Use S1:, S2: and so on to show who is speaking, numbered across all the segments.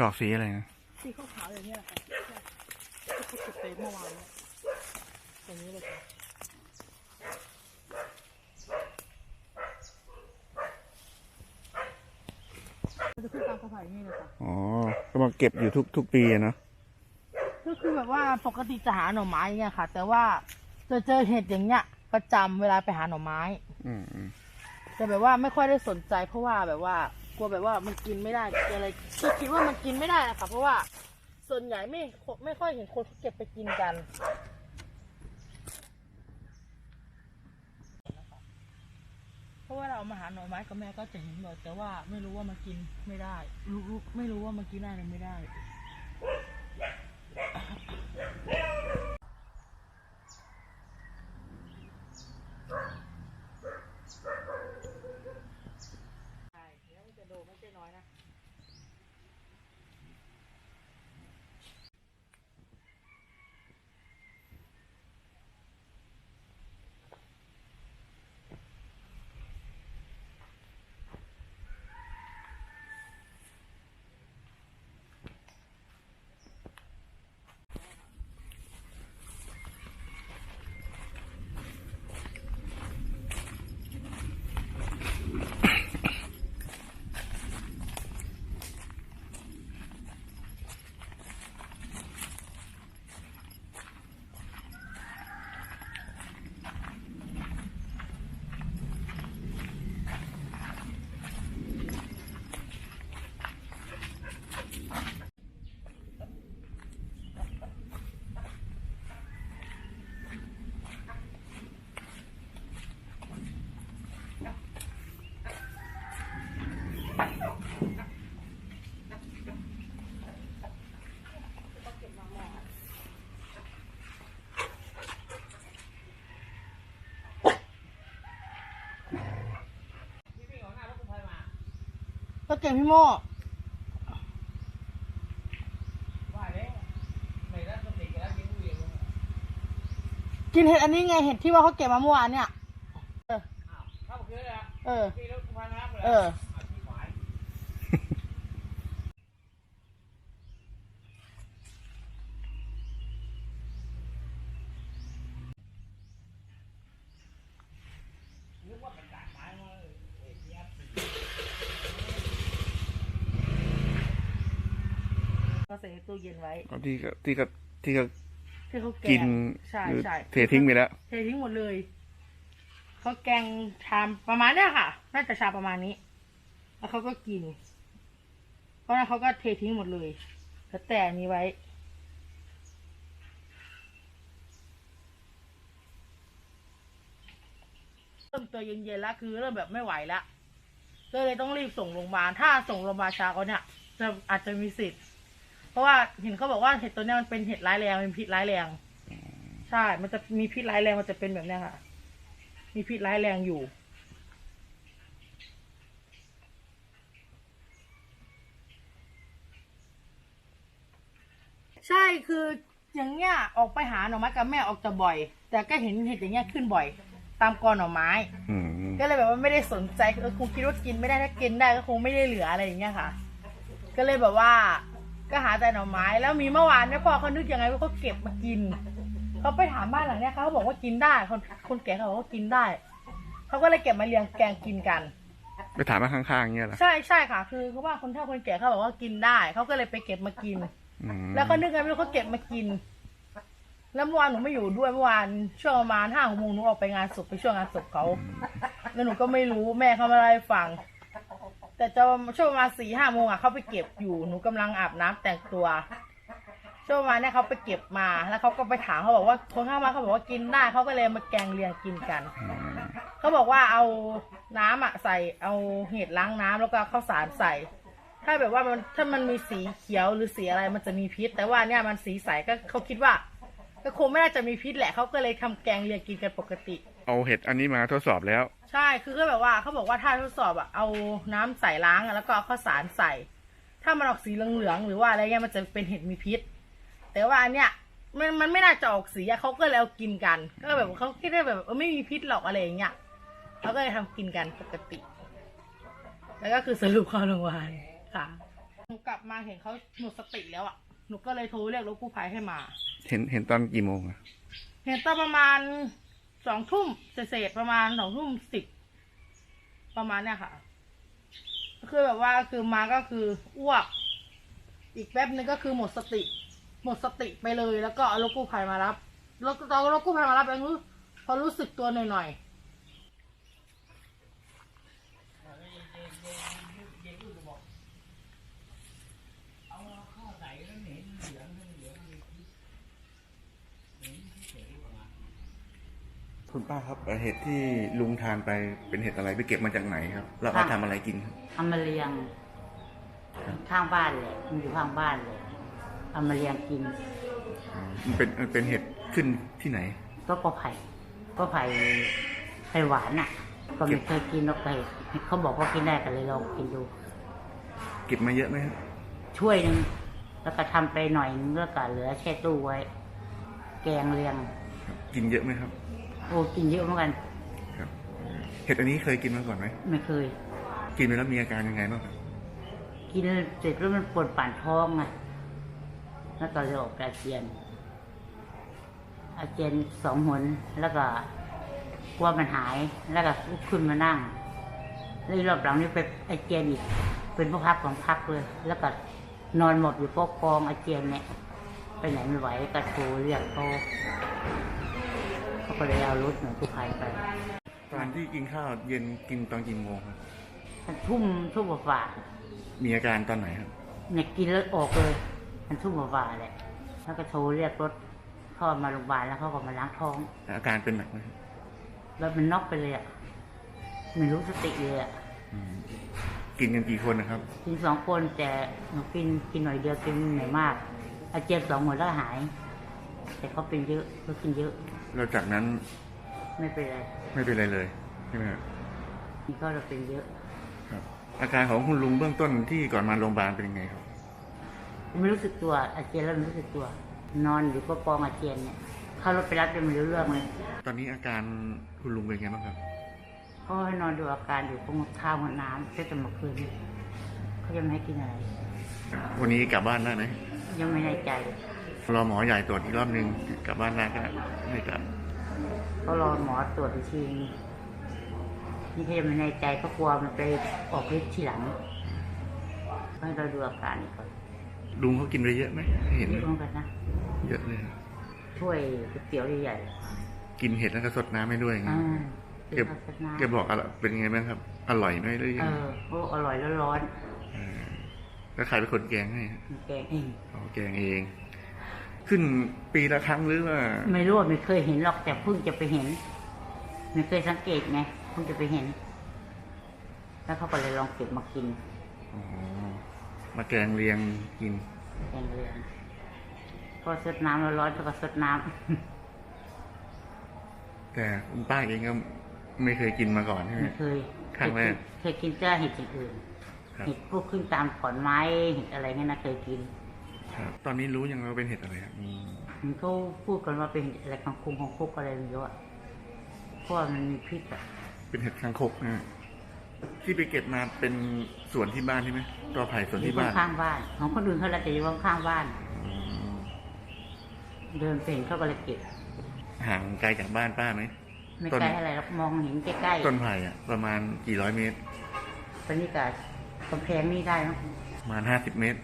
S1: ดอกสีอะไรนะ
S2: สีขาวๆอย่างนี้แหละค่ะที่เขาเก็บไปเมื่อวานเนี่ยอย่างนี้เลยค่ะมันจะขึ้นตามกระถางอย่างนี้เลยค่ะ
S1: อ๋อ ก็มาเก็บอยู่ทุกทุกปีอะเนาะ
S2: ก็คือแบบว่าปกติจะหาหน่อไม้เนี่ยค่ะ แต่ว่าจะเจอเห็ดอย่างเงี้ย ประจำเวลาไปหาหน่อไม้
S1: อืมอืม
S2: แต่แบบว่าไม่ค่อยได้สนใจเพราะว่าแบบว่า กลัวแบบว่ามันกินไม่ได้อะไรคือคิดว่ามันกินไม่ได้อะค่ะ เพราะว่า ส่วนใหญ่ไม่ไม่ค่อยเห็นคนเขาเก็บไปกินกันเพราะว่าเรามาหาหน่อไม้กับแม่ก็จะเห็นบ่อยแต่ว่าไม่รู้ว่ามันกินไม่ได้รู้รู้ไม่รู้ว่ามันกินได้หรือไม่ได้ there. ก็เก่งพี่โม่กินเห็ดอันนี้ไงเห็ดที่ว่าเขาเก็บมาเมื่อวานเนี่ย เออ เออ เออก็ใส่ในตู้เย็นไว้
S1: ก็ที่ก็ที่ก็ที่ก็
S2: ที่เขาแก
S1: กิน
S2: งใช่
S1: หรือ
S2: ใช่
S1: เททิ้งไปแล้ว
S2: เททิ้งหมดเลยเขาแกงชามประมาณเนี้ยค่ะ น่าจะชามประมาณนี้ แล้วเขาก็กิน เพราะนั้นเขาก็เททิ้งหมดเลยแล้วแต่อันนี้ไว้ เริ่มตัวเย็นๆแล้วคือเริ่มแบบไม่ไหวแล้วก็เลยต้องรีบส่งโรงพยาบาลถ้าส่งโรงพยาบาลช้าเขาเนี่ยจะอาจจะมีสิทธิ์เพ ราะว่าเห็นเขาบอกว่าเห็ดตัวเนี้ยมันเป็นเห็ดร้ายแรงเป็นพิษร้ายแรง ใช่ มันจะมีพิษร้ายแรงมันจะเป็นแบบเนี้ยค่ะ มีพิษร้ายแรงอยู่ ใช่คืออย่างเงี้ยออกไปหาหน่อไม้กับแม่ออกจะบ่อย แต่ก็เห็นเห็ดอย่างเงี้ยขึ้นบ่อย ตามกอหน่อไม้
S1: อืม
S2: ก็เลยแบบว่าไม่ได้สนใจเออคงคิดว่ากินไม่ได้ถ้ากินได้ก็คงไม่ได้เหลืออะไรอย่างเงี้ยค่ะ ก็เลยแบบว่า ก็หาแต่หน่อไม้ แล้วมีเมื่อวานเนี่ยพ่อเขานึกยังไงว่าเขาเก็บมากิน เขาไปถามบ้านหลังเนี้ยเขาบอกว่ากินได้ คนคนแก่เขาบอกว่ากินได้ เขาก็เลยเก็บมาเลี้ยงแกงกินกัน
S1: ไปถามมาข้างๆเงี้ยเหรอ
S2: ใช่ใช่ค่ะ คือเขาว่าคนเฒ่าคนแก่เขาบอกว่ากินได้ เขาก็เลยไปเก็บมากิน
S1: อืม
S2: แล้วก็นึกไงไม่รู้เขาเก็บมากิน แล้วเมื่อวานหนูไม่อยู่ด้วยเมื่อวานช่วงประมาณห้าหกโมงหนูออกไปงานศพไปช่วงงานศพเขา แล้วหนูก็ไม่รู้แม่เขามาเล่าให้ฟัง แต่จะช่วงมาสี่ห้าโมงอะเขาไปเก็บอยู่หนูกำลังอาบน้ำแต่งตัว ช่วงมาเนี้ยเขาไปเก็บมาแล้วเขาก็ไปถามเขาบอกว่าคนข้างบ้านเขาบอกว่ากินได้เขาก็เลยมาแกงเลียงกินกัน
S1: อืม
S2: เขาบอกว่าเอาน้ำอะใส่เอาเห็ดล้างน้ำแล้วก็ข้าวสารใส่ ถ้าแบบว่ามันถ้ามันมีสีเขียวหรือสีอะไรมันจะมีพิษ แต่ว่าเนี่ยมันสีใสก็เขาคิดว่า ก็คงไม่น่าจะมีพิษแหละเขาก็เลยทำแกงเลียงกินกันปกติ
S1: เอาเห็ดอันนี้มาทดสอบแล้ว
S2: ใช่คือก็แบบว่าเขาบอกว่าถ้าทดสอบอะเอาน้ำใส่ล้างอะแล้วก็เอาข้าวสารใส่ ถ้ามันออกสีเหลืองๆหรือว่าอะไรเงี้ยมันจะเป็นเห็ดมีพิษ แต่ว่าอันเนี้ยมันมันไม่น่าจะออกสีอะเขาก็เลยเอากินกัน ก็แบบเขาคิดว่าแบบเออไม่มีพิษหรอกอะไรอย่างเงี้ยเขาก็เลยทำกินกันปกติ แล้วก็คือสรุปความลงวันค่ะหนูกลับมาเห็นเขาหมดสติแล้วอะหนูก็เลยโทรเรียกรถกู้ภัยให้มา
S1: เห็นเห็นตอนกี่โมงอะ
S2: เห็นตอนประมาณ สองทุ่มเศษประมาณสองทุ่มสิบประมาณเนี่ยค่ะ คือแบบว่าคือมาก็คืออ้วก อีกแป๊บนึงก็คือหมดสติ หมดสติไปเลย แล้วก็เอารถกู้ภัยมารับรถตอนรถกู้ภัยมารับเองรู้พอรู้สึกตัวหน่อยๆ
S1: คุณป้าครับเอ่อเห็ดที่ลุงทานไปเป็นเห็ดอะไรไปเก็บมาจากไหนครับแล้วเอาทำอะไรกินครับ
S3: เอามาเลี้ยงข้างบ้านเลยมันอยู่ข้างบ้านเลยเอามาเลี้ยงกิน
S1: อ๋อมันเป็นมันเป็นเห็ดขึ้นที่ไหน
S3: ก็กอไผ่ก็ไผ่ไผ่หวานอะ ก็ไม่เคยกินหรอกแต่เขาบอกว่ากินได้ก็เลยลองกินดู
S1: เก็บมาเยอะไหมครับ
S3: ช่วยหนึ่งแล้วก็ทำไปหน่อยนึงแล้วก็เหลือแช่ตู้ไว้ แกงเลี้ยง
S1: กินเยอะไหมครับ
S3: โอ้กินเยอะเหมือนกัน
S1: ครับเห็ดอันนี้เคยกินมาก่อนไหม
S3: ไม่เคย
S1: กินไปแล้วมีอาการยังไงบ้างครับ
S3: กินเสร็จแล้วมันปวดป่านท้องไงแล้วก็เลยออกอาเจียน อาเจียนสองหนแล้วก็กลัวมันหายแล้วก็ลุกขึ้นมานั่งแล้วอีกรอบหลังนี่ไปอาเจียนอีก เป็นพวกพักของพักเลย แล้วก็นอนหมดอยู่พวกกองอาเจียนเนี่ยไปไหนไม่ไหวก็โทรเรียกเขาเขา ก็เลยเอารถหน่วยกู้ภัยไป
S1: ตอนที่กินข้าวเย็นกินตอนกี่โมงครับ
S3: มันทุ่มทุ่มกว่า
S1: มีอาการตอนไหนครับ
S3: ๆเนี่ยกินแล้วออกเลย มันทุ่มกว่าๆแหละแล้วก็โทรเรียกรถเข้ามาโรงพยาบาลแล้วเขาก็มาล้างท้อง
S1: อาการเป็นหนักไหมครับ
S3: แล้วมันน็อกไปเลยอะไม่รู้สติเลยอะ
S1: อืมกินกันกี่คนนะครับ
S3: กินสองคนแต่หนูกินกินหน่อยเดียวกินหน่อยมากอาเจียนสองหัวแล้วหาย แต่เขาเป็นเยอะเขากินเยอะ
S1: แล้วจากนั้น
S3: ไม่เป็นไร
S1: ไม่เป็นไรเลยใช่ไหมครับ
S3: นี่ก็เราเป็นเยอะ
S1: ครับ อาการของคุณลุงเบื้องต้นที่ก่อนมาโรงพยาบาลเป็นยังไงครับ
S3: ไม่รู้สึกตัวอาเจียนแล้วไม่รู้สึกตัว นอนอยู่ก็ปองอาเจียนเนี่ยเข้ารถไปรับยังไม่รู้เรื่องเลย
S1: ตอนนี้อาการคุณลุงเป็นไงบ้างครับ
S3: เขาให้นอนดูอาการอยู่ตรงข้าวกับน้ำก็จะมาคืนนี้เขาจะไม่ให้กินอะไร
S1: วันนี้กลับบ้านได้ไหม
S3: ยังไม่แน่ใจ
S1: รอหมอใหญ่ตรวจอีกรอบนึงกลับบ้านได้ก็ให้กลับ
S3: ก็รอหมอตรวจอีกทีนึงนี่เขายังไม่แน่ใจก็กลัวมันไปออกฤทธิ์ทีหลังให้เราดูอาการอีกก่อน
S1: ลุงเขากินไปเยอะไหมเห็น
S3: เยอะเหมือนกันนะ
S1: เยอะเลยครับ
S3: ถ้วยก๋วยเตี๋ยวใหญ่
S1: กินเห็ดแล้วก็สดน้ำให้ด้วย
S3: ๆ
S1: ไง
S3: อ่า
S1: เก็บ
S3: กินข้าวสาร
S1: แกบอกอะไรเป็นไงบ้างครับ อร่อยไหมหรือ
S3: เอ
S1: ยัง
S3: อโอ้อร่อยแล้วร้อน
S1: เออแล้วใครเป็นคนแกงให้ฮะ
S3: มีแกงเอง
S1: อ๋อแกงเอง ขึ้นปีละครั้งหรือว่า
S3: ไม่รู้ว่าไม่เคยเห็นหรอกแต่เพิ่งจะไปเห็น ไม่เคยสังเกตไงเพิ่งจะไปเห็น แล้วเขาก็เลยลองเก็บมากิน
S1: อ๋อมาแกงเลียงกิน
S3: แกงเรืองพอสดน้ำแล้วร้อนก็สดน้ำ
S1: แต่คุณป้าเองก็ไม่เคยกินมาก่อนใช่ไหม
S3: ไม่เคย
S1: ครั้งแรก
S3: เคยกินเจ้าเห็ดอย่างอื่น
S1: ครับ
S3: เห็ดพวกขึ้นตามขอนไม้เห็ดอะไรเงี้ยนะเคยกิน
S1: ครับตอนนี้รู้ยังว่าเป็นเห็ดอะไรครับอืม
S3: มันก็พูดกันว่าเป็นเห็ดอะไรของคุงของคุกอะไรไม่รู้อะเพราะว่ามันมีพิษอะ
S1: เป็นเห็ดคางคกนะฮะที่ไปเก็บมาเป็นสวนที่บ้านใช่ไหมตัวไผ่สวน
S3: อยู่
S1: ที่บ้าน
S3: ข้างๆบ้าน ของคนอื่นเขาละแต่อยู่ข้างๆบ้าน
S1: อืม
S3: เดินเป็นเขาก็เลยเก็บ
S1: ห่างไกลจากบ้านป้าไหม
S3: ไม่
S1: ต้น
S3: ไกลอะไรหรอกมองเห็นใกล้
S1: ต้นไผ่อะประมาณกี่ร้อยเมตร
S3: ๆตอนนี้กับกำแพงนี่ได้เนอะ
S1: ประมาณห้าสิบเมตร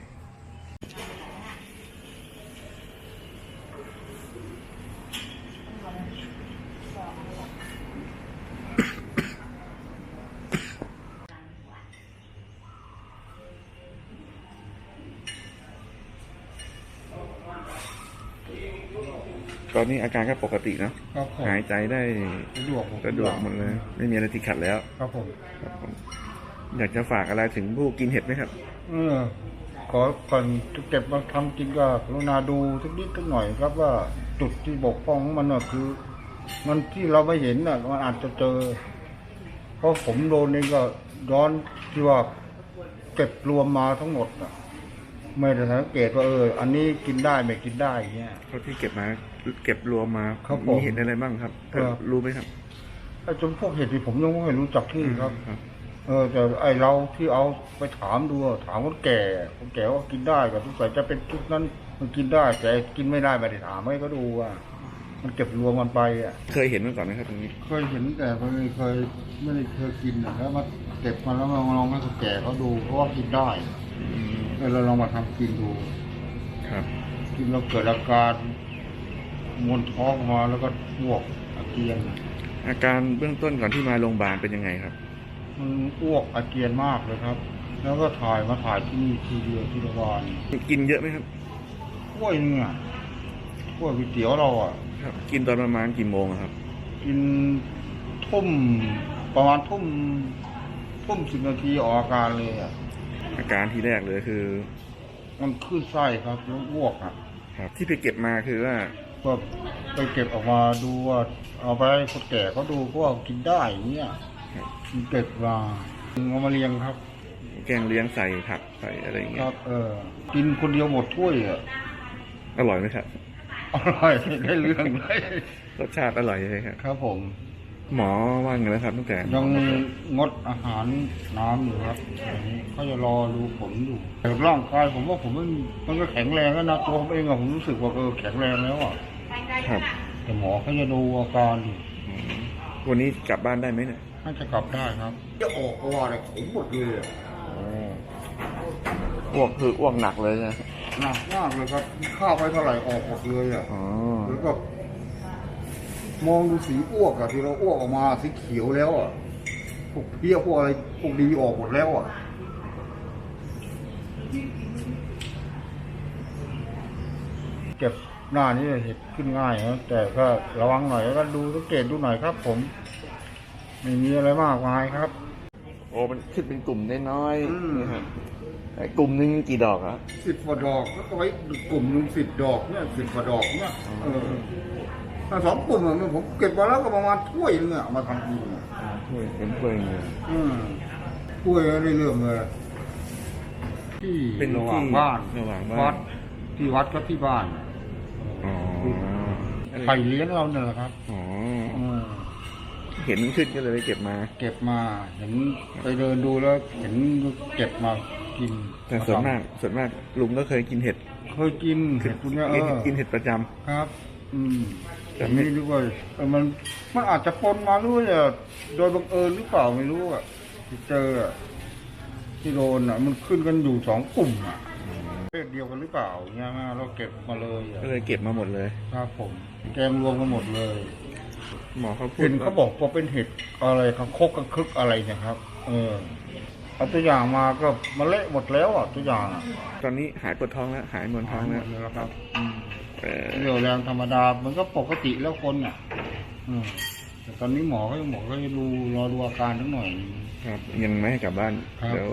S1: ตอนนี้อาการก็ปกติเนอะ
S4: ครับผม
S1: หายใจได้
S4: สะดวกผม
S1: สะดวกหมดเลย ไม่มีอะไรติดขัดแล้ว
S4: ครับผม
S1: ครับผมอยากจะฝากอะไรถึงผู้กินเห็ดไหมครับ
S4: เออ ขอก่อนจะเก็บมาทำกินก็กรุณาดูสักนิดสักหน่อยครับว่าจุดที่บกพร่องของมันน่ะคือ มันที่เราไม่เห็นน่ะ มันอาจจะเจอ เพราะผมโดนเองก็ย้อนที่ว่าเก็บรวมมาทั้งหมดอะ ไม่ได้สังเกตว่าเออ อันนี้กินได้ไม่กินได้อย่างเงี้ย
S1: เท่าที่เก็บมา เก็บรวมมา
S4: ครับผม
S1: มีเห็ดอะไรบ้างครับ
S4: ครับ
S1: รู้ไหมครับ
S4: ไอ้จนพวกเห็ดที่ผมยังไม่รู้จักที่ครับ
S1: ครับ
S4: เออแต่ไอเราที่เอาไปถามดูอะถามคนแก่คนแก่ว่ากินได้ก็สงสัยจะเป็นชุดนั้นมันกินได้ แต่กินไม่ได้ไม่ได้ถามให้ก็ดูว่ามันเก็บรวมกันไปอะ
S1: เคยเห็นมาก่อนไหมครับตรงนี้
S4: เคยเห็นแต่ไม่เคยไม่ได้เคยกินอะแล้วมาเก็บมาแล้วมาลองให้คนแก่เขาดูเพราะว่ากินได้
S1: อืม
S4: แล้วเราลองมาทำกินดู
S1: ครับ
S4: กินแล้วเกิดอาการ มวนท้องมาแล้วก็อ้วกอาเจียน
S1: อาการเบื้องต้นก่อนที่มาโรงพยาบาลเป็นยังไงครับ
S4: มันอ้วกอาเจียนมากเลยครับ แล้วก็ถ่ายมาถ่ายที่นี่ทีเดียวที่โรงพยาบาล
S1: กินเยอะไหมครับ
S4: กล้วยเนี่ยกล้วยก๋วยเตี๋ยวเราอะ
S1: ครับ กินตอนประมาณกี่โมงอะครับ
S4: กินทุ่มประมาณทุ่มทุ่มสิบนาทีออกอาการเลยอะ
S1: อาการที่แรกเลยคือ
S4: มันขึ้นไส้ครับแล้วอ้วกอะ
S1: ครับ ที่ไปเก็บมาคือว่า
S4: ก็ไปเก็บออกมาดูว่าเอาไปให้คนแก่เขาดูก็ว่ากินได้อย่างเงี้ย
S1: ครับ
S4: มันเก็บมาเอามาเลี้ยงครับ
S1: แกงเลี้ยงใส่ผักใส่อะไรอย่าง
S4: ค
S1: เงี้ย
S4: รับ เออ กินคนเดียวหมดถ้วยอะ
S1: อร่อยไหมครับ
S4: อร่อยได้เรื่องเลย
S1: รสชาติอร่อยใช่ไหมครับ
S4: ครับผม
S1: หมอว่าไงนะครับตั้งแต่
S4: ยังงดอาหารน้ำอยู่ครับอันนี้เขาจะรอดูผลอยู่แต่ร่างกายผมว่าผมมันมันก็แข็งแรงแล้วนะตัวผมเองอะผมรู้สึกว่าเออแข็งแรงแล้วอะ
S1: ครับ
S4: แต่หมอเขาจะดูอาการอยู่
S1: อืมวันนี้กลับบ้านได้ไหมเนี่ย
S4: น่าจะกลับได้ครับ จะออกว่าอะไรผมหมดเลยอะ
S1: อ้วกคืออ้วกหนักเลยนะ
S4: หนักมากเลยครับข้าวไปเท่าไหร่ออกหมดเลยอะ
S1: อ๋อ
S4: แล้วก็ มองดูสีอ้วกอะที่เราอ้วกออกมาสีเขียวแล้วอะพวกเพี้ยพวกอะไรพวกดีออกหมดแล้วอะเก็บ หน้านี่เห็ดขึ้นง่ายนะแต่ก็ระวังหน่อยแล้วก็ดูสังเกตดูหน่อยครับผมไม่มีอะไรมากมายครับ
S1: โอ้มันขึ้นเป็นกลุ่มน้อย
S4: อืม
S1: ๆนี่ครับไอ้กลุ่มหนึงกี่ดอกอะ
S4: สิบกว่าดอกแล้วก็ไว้กลุ่มหนึ่งสิบดอกเนี่ยสิบกว่าดอกเนี่ยเออถ้าสองกลุ่มอะมันผมเก็บมาแล้วก็ประมาณถ้วยนึงอะเอามาทำกินอะ
S1: ถ้วยเป็นถ้วยเงิน
S4: อืมกล้วยได้เรื่องเลยที่
S1: เป็น
S4: ระหว่าง
S1: ที่
S4: บ้าน
S1: ระหว่างบ้าน
S4: วัดที่วัดก็ที่บ้าน
S1: อ๋ อ
S4: ไข่เลี้ยงเราเนี่ยแหละครับ
S1: อ๋อ
S4: อืม
S1: เห็นขึ้นก็เลยไปเก็บมา
S4: เก็บมาเห็นไปเดินดูแล้วเห็นเก็บมากิน
S1: แต่ส่วนมากส่วนมากลุงก็เคยกินเห็ด
S4: เคยกินเห็ดคุณเนี่ยเอ
S1: กิน
S4: อ
S1: กินเห็ดประจำ
S4: ครับ อืม
S1: แต่
S4: แต่
S1: ไม่
S4: ไม่รู้ว่าเออมันมันอาจจะปนมาหรือว่าจะโดยบังเอิญหรือเปล่าไม่รู้อะที่เจออะที่โดนอะ มันขึ้นกันอยู่สองกลุ่มอะ เพศเดียวกันหรือเปล่าเนี่ยนะเราเก็บมาเลยอะ
S1: ก็เลยเก็บมาหมดเลย
S4: ครับผม แกงรวมกันหมดเลย
S1: หมอเขาพูด
S4: เห็นเขาบอกว่าเป็นเห็ดอะไรคังคกกังคึกอะไรเนะครับ เออเอาตัวอย่างมาก็มาเละหมดแล้วอะตัวอย่างอะ
S1: ตอนนี้หายปวดท้องแล้ว หายมวนท้อง
S4: หายห
S1: แล้
S4: ม
S1: ว
S4: ดแล้วครับอืม
S1: เออ
S4: เรี่ยวแรงธรรมดา มันก็ปกติแล้วคนอะอืมแต่ตอนนี้หมอก็ยังบอกก็จะดูรอดูอาการทั้งหน่อย
S1: ครับยังไม่ให้กลับบ้าน
S4: ครับ
S1: เดี๋ยว